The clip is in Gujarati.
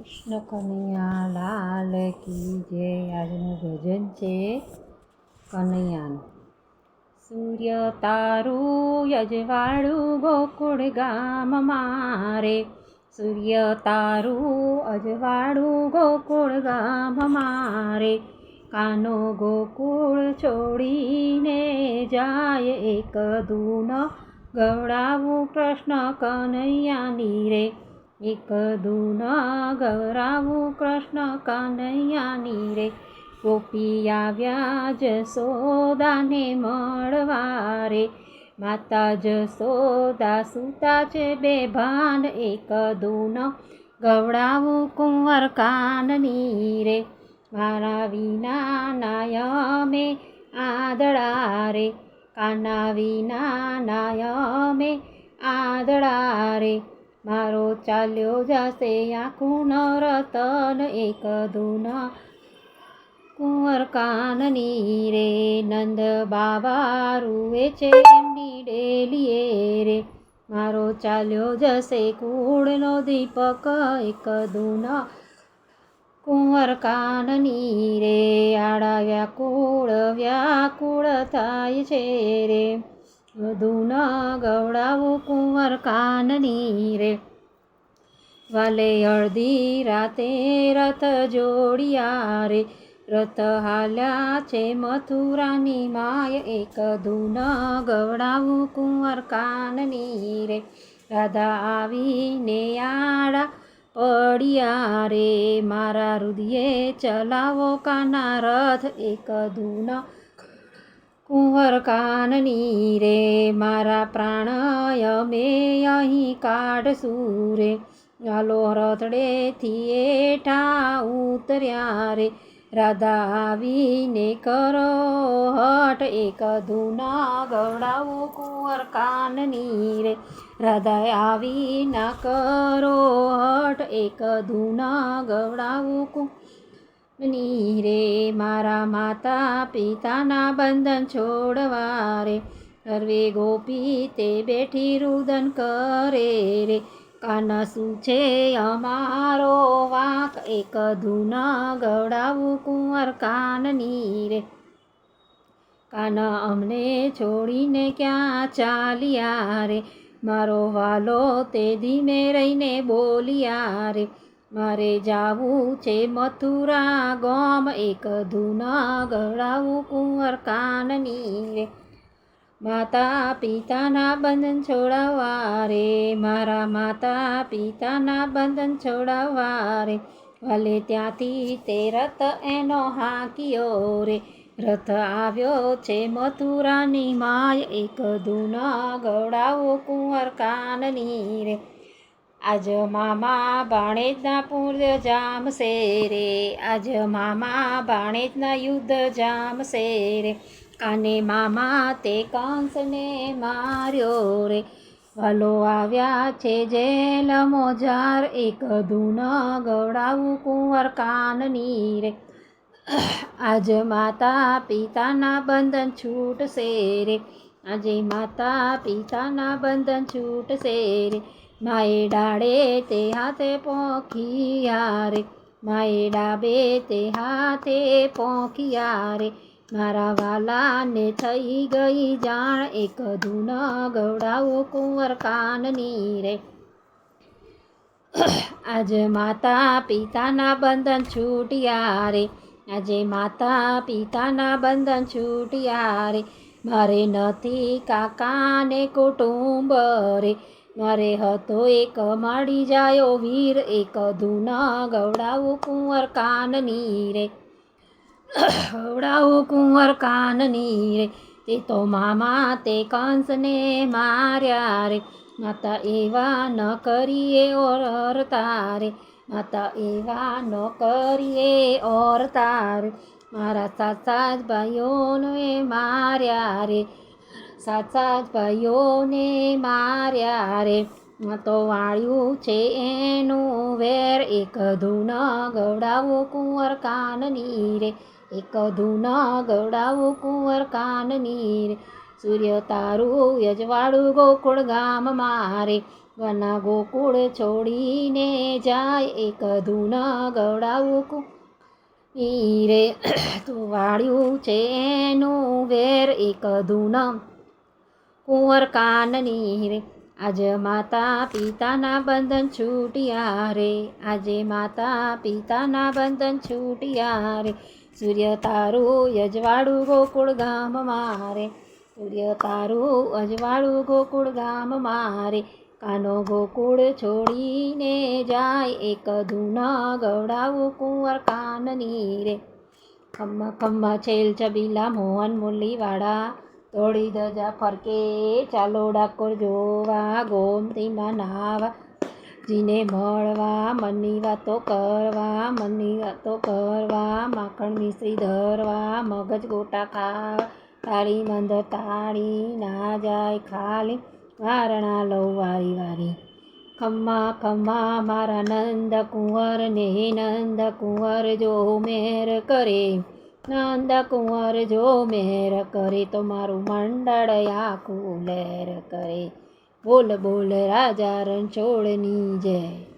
કૃષ્ણ કનૈયા લાલ કી જય આજનું ભજન છે કનૈયાનું. સૂર્ય તારું અજવાળું ગોકુળ ગામ મારે. સૂર્ય તારું અજવાળું ગોકુળ ગામ મારે. કાનો ગોકુળ છોડીને જાય એક દૂન. ગવડાવું કૃષ્ણ કનૈયાની રે. એક દૂન ગવરાવું કૃષ્ણ કનૈયાની રે. ગોપી આવ્યા જસોદાને મળવા રે. માતા જસોદા સુતા છે બે ભાન. એક દૂન ગવડાવું કુંવર કાનની રે. મારા વિના નાયમે આદળા રે. કાના વિના નાયમે આદળા રે. મારો ચાલ્યો જશે આખું રતન એક દૂના. કુંવર કાનની રે, નંદ બાબા રૂએ છે એમની ડેલીએ રે. મારો ચાલ્યો જશે કુળનો દીપક એક દૂના. કુંવર કાનની રે આડા વ્યાકુળ વ્યાકુળ થાય છે રે. વધુન ગવડાવું કુંવર કાનની રે વાલે અડધી રાતે રથ જોડિયા રે. રથ હાલ્યા છે મથુરાની માય એક ધૂન ગવડાવું કુંવર કાનની રે રાધા આવીને આડા પડ્યા રે. મારા હૃદયે ચલાવો કાના રથ એક ધૂન કુંવર કાનની રે મારા પ્રાણાય મે અહીં કાઢશું રે ચાલો રથડેથી એઠા ઉતર્યા રે. રાધા આવીને કરો હટ એક ધૂના ગવડાવો કુંવર કાનની રે રાધા આવીના કરો હટ એક ધૂના ગવડાવો કુ ની રે મારા માતા પિતાના બંધન છોડવા રે સર્વે ગોપી તે બેઠી રુદન કરે રે કાન શું છે અમારો વાંક એક ધૂન ગવડાવું કુંવર કાનની રે કાન અમને છોડીને ક્યાં ચાલ્યા રે મારો વાલો તે ધીમે રહીને બોલ્યા રે મારે જાવું છે મથુરા ગોમ, એક ધૂના ગળાવું કુંવર કાનની રે માતા પિતાના બંધન છોડાવવા રે, મારા માતા પિતાના બંધન છોડાવવા રે. ભલે ત્યાંથી તે રથ એનો હાંક્યો રે. રથ આવ્યો છે મથુરાની માય, એક ધૂના ગળાવો કુંવર કાનની રે. આજ મામા બાણેજના પૂર્ય જામશે રે આજ મામા બાણેજના યુદ્ધ જામશે રે કાને મામા તે કંસને માર્યો રે. વાલો આવ્યા છે જેલ મોજાર, એક ધૂન ગવડાવું કુંવર કાનની રે. આજ માતા પિતાના બંધન છૂટશે રે. આજે માતા પિતાના બંધન છૂટશે રે. માએ ડાળે તે હાથે પોખિયા રે. માએ ડાબે તે હાથે પોખિયા રે. મારા વાલાને થઈ ગઈ જાણ એક ધૂન ગવડાવો કુંવર કાનની રે. આજે માતા પિતાના બંધન છૂટ્યા રે. આજે માતા પિતાના બંધન છૂટ્યા રે. મારે નથી કાકાને કુટુંબ રે. મારે હતો એક માડી જાયો વીર, એક ધૂના ગવડાવું કુંવર કાનની રે. ગવડાવું કુંવર કાનની રે. તે તો મામા તે કંસને માર્યા રે. માતા એવા ન કરીએ ઓર તારે. માતા એવા ન કરીએ ઓર તારે મારા સાસા જ ભાઈઓને માર્યા રે. સાસા સાત ભાઈઓને માર્યા રે. તો વાળ્યું છે એનું વેર. એક ધૂન ગવડાવો કુંવર કાનની રે. એક ધૂન ગવડાવો કુંવર કાનની રે. સૂર્ય તારું યજવાળું ગોકુળ ગામ મારે વના ગોકુળ છોડીને જાય. એક ધૂન ગવડાવું કુ રે. તું વાળ્યું છે એનું વેર. એક ધૂન કુંવર કાનની રે. આજ માતા પિતાના બંધન છૂટ્યા રે. આજે માતા પિતાના બંધન છૂટ્યા રે. સૂર્ય તારું અજવાળું ગોકુળ ગામ મારે સૂર્ય તારું અજવાળું ગોકુળ ગામ મારે કાનો ગોકુળ છોડીને જાય એક ધૂના ગવડાવું કુંવર કાનની રે. ખમ્મા ખમ્મા, છેલ, છબીલા, મોહન, મુરલીવાળા તોડી ધજા ફરકે, ચાલો ડાકોર જોવા, ગોમતીમાં નાવા. જીને મળવા, મનની વાતો કરવા, મનની વાતો કરવા, માખણ મિશ્રી ધરવા, મગજ ગોટા ખાવા. તાળી મંદ તાળી, ના જાય ખાલી, વારણા લઉં વારી વારી. ખમ્મા ખમ્મા, મારા નંદ કુંવર ને નંદ કુંવર જો મેર કરે. નંદ કુંવર, જો મેર કરે તો મારું મંડળ આખું લેર કરે. બોલ બોલ રાજા રણછોડની જય.